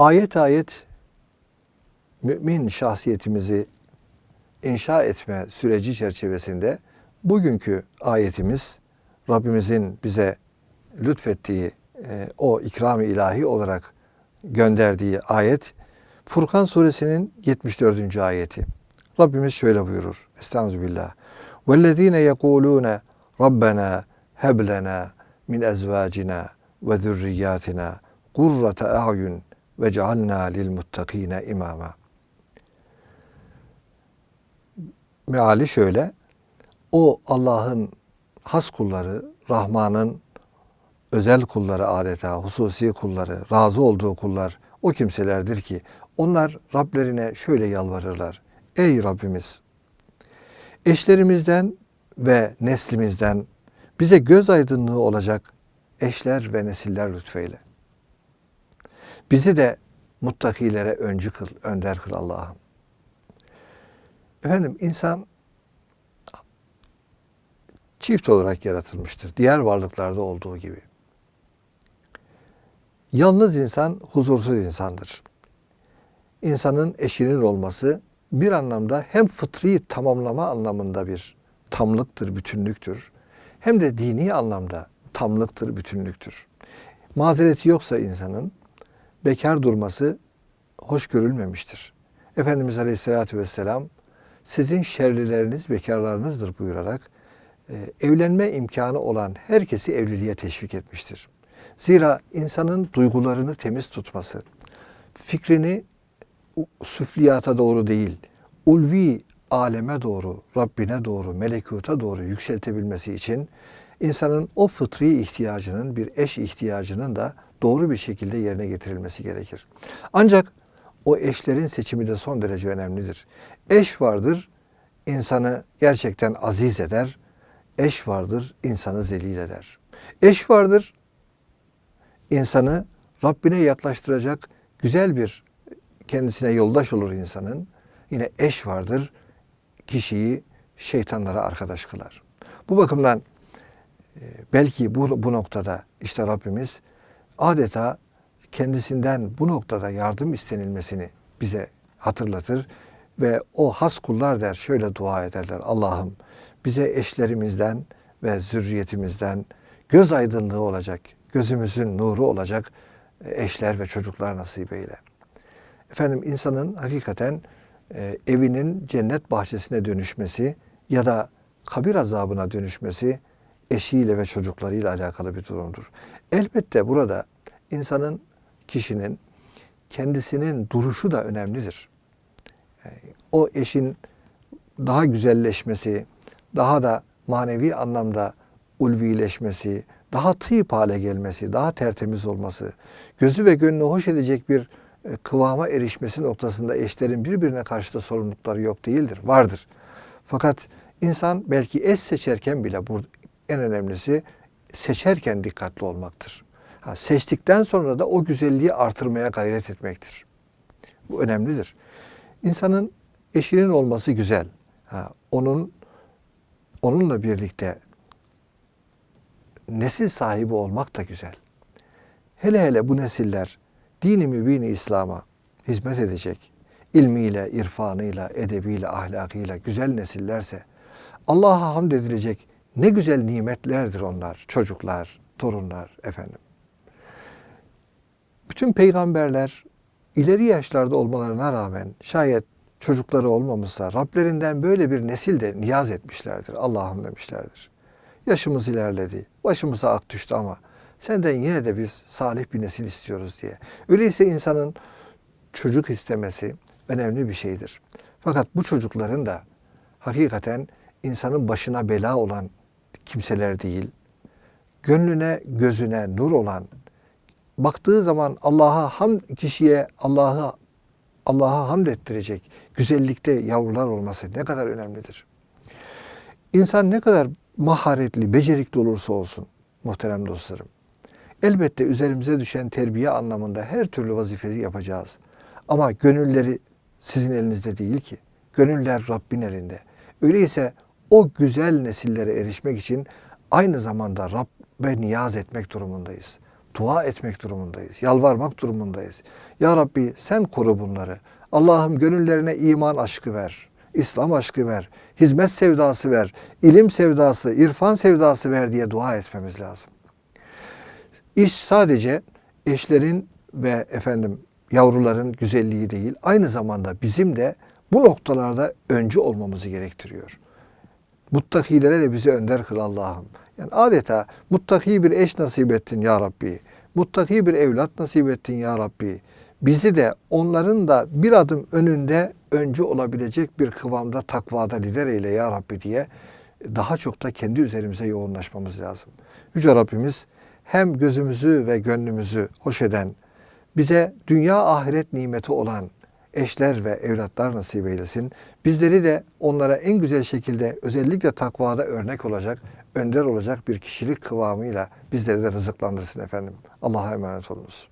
ayet ayet mümin şahsiyetimizi inşa etme süreci çerçevesinde bugünkü ayetimiz Rabbimizin bize lütfettiği e, o ikram-ı ilahi olarak gönderdiği ayet Furkan suresinin 74. ayeti. Rabbimiz şöyle buyurur. Estağfirullah. وَالَّذ۪ينَ يَقُولُونَ رَبَّنَا هَبْ لَنَا مِنْ أَزْوَاجِنَا وَذُرِّيَّاتِنَا قُرَّةَ ve cealna lil muttakine imama. Meali şöyle. O Allah'ın has kulları, Rahman'ın özel kulları adeta, hususi kulları, razı olduğu kullar o kimselerdir ki onlar Rablerine şöyle yalvarırlar. Ey Rabbimiz! Eşlerimizden ve neslimizden bize göz aydınlığı olacak eşler ve nesiller lütfeyle. Bizi de muttakilere öncü kıl, önder kıl Allah'ım. Efendim insan çift olarak yaratılmıştır. Diğer varlıklarda olduğu gibi. Yalnız insan huzursuz insandır. İnsanın eşinin olması bir anlamda hem fıtri tamamlama anlamında bir tamlıktır, bütünlüktür. Hem de dini anlamda tamlıktır, bütünlüktür. Mazereti yoksa insanın bekar durması hoş görülmemiştir. Efendimiz Aleyhisselatü Vesselam sizin şerlileriniz bekarlarınızdır buyurarak e, evlenme imkanı olan herkesi evliliğe teşvik etmiştir. Zira insanın duygularını temiz tutması, fikrini süfliyata doğru değil, ulvi aleme doğru, Rabbine doğru, melekuta doğru yükseltebilmesi için insanın o fıtri ihtiyacının, bir eş ihtiyacının da doğru bir şekilde yerine getirilmesi gerekir. Ancak o eşlerin seçimi de son derece önemlidir. Eş vardır, insanı gerçekten aziz eder. Eş vardır, insanı zelil eder. Eş vardır, insanı Rabbine yaklaştıracak güzel bir kendisine yoldaş olur insanın. Yine eş vardır, kişiyi şeytanlara arkadaş kılar. Bu bakımdan e, belki bu, bu noktada işte Rabbimiz adeta kendisinden bu noktada yardım istenilmesini bize hatırlatır ve o has kullar der şöyle dua ederler. Allah'ım bize eşlerimizden ve zürriyetimizden göz aydınlığı olacak, gözümüzün nuru olacak eşler ve çocuklar nasip eyle. Efendim insanın hakikaten e, evinin cennet bahçesine dönüşmesi ya da kabir azabına dönüşmesi eşiyle ve çocuklarıyla alakalı bir durumdur. Elbette burada insanın, kişinin kendisinin duruşu da önemlidir. Yani o eşin daha güzelleşmesi, daha da manevi anlamda ulvileşmesi, daha tıyıp hale gelmesi, daha tertemiz olması, gözü ve gönlü hoş edecek bir e, kıvama erişmesi noktasında eşlerin birbirine karşı da sorumlulukları yok değildir, vardır. Fakat insan belki eş seçerken bile en önemlisi seçerken dikkatli olmaktır. Ha, seçtikten sonra da o güzelliği artırmaya gayret etmektir. Bu önemlidir. İnsanın eşinin olması güzel. Ha, onun onunla birlikte nesil sahibi olmak da güzel. Hele hele bu nesiller dini mübini İslam'a hizmet edecek, ilmiyle, irfanıyla, edebiyle, ahlakıyla güzel nesillerse Allah'a hamd edilecek ne güzel nimetlerdir onlar, çocuklar, torunlar efendim. Bütün peygamberler ileri yaşlarda olmalarına rağmen şayet çocukları olmamışsa Rablerinden böyle bir nesil de niyaz etmişlerdir. Allah'ım demişlerdir. Yaşımız ilerledi, başımıza ak düştü ama senden yine de biz salih bir nesil istiyoruz diye. Öyleyse insanın çocuk istemesi önemli bir şeydir. Fakat bu çocukların da hakikaten insanın başına bela olan kimseler değil, gönlüne, gözüne nur olan, baktığı zaman Allah'a ham kişiye Allah'ı Allah'a hamd ettirecek güzellikte yavrular olması ne kadar önemlidir. İnsan ne kadar maharetli, becerikli olursa olsun muhterem dostlarım. Elbette üzerimize düşen terbiye anlamında her türlü vazifeyi yapacağız. Ama gönülleri sizin elinizde değil ki. Gönüller Rabbin elinde. Öyleyse o güzel nesillere erişmek için aynı zamanda Rabbe niyaz etmek durumundayız. dua etmek durumundayız. Yalvarmak durumundayız. Ya Rabbi sen koru bunları. Allah'ım gönüllerine iman aşkı ver. İslam aşkı ver. Hizmet sevdası ver. ilim sevdası, irfan sevdası ver diye dua etmemiz lazım. İş sadece eşlerin ve efendim yavruların güzelliği değil, aynı zamanda bizim de bu noktalarda öncü olmamızı gerektiriyor. Muttakilere de bizi önder kıl Allah'ım. Yani adeta muttaki bir eş nasip ettin ya Rabbi. Muttaki bir evlat nasip ettin ya Rabbi. Bizi de onların da bir adım önünde öncü olabilecek bir kıvamda takvada lider eyle ya Rabbi diye daha çok da kendi üzerimize yoğunlaşmamız lazım. Yüce Rabbimiz hem gözümüzü ve gönlümüzü hoş eden, bize dünya ahiret nimeti olan eşler ve evlatlar nasip eylesin. Bizleri de onlara en güzel şekilde özellikle takvada örnek olacak, önder olacak bir kişilik kıvamıyla bizleri de rızıklandırsın efendim. Allah'a emanet olunuz.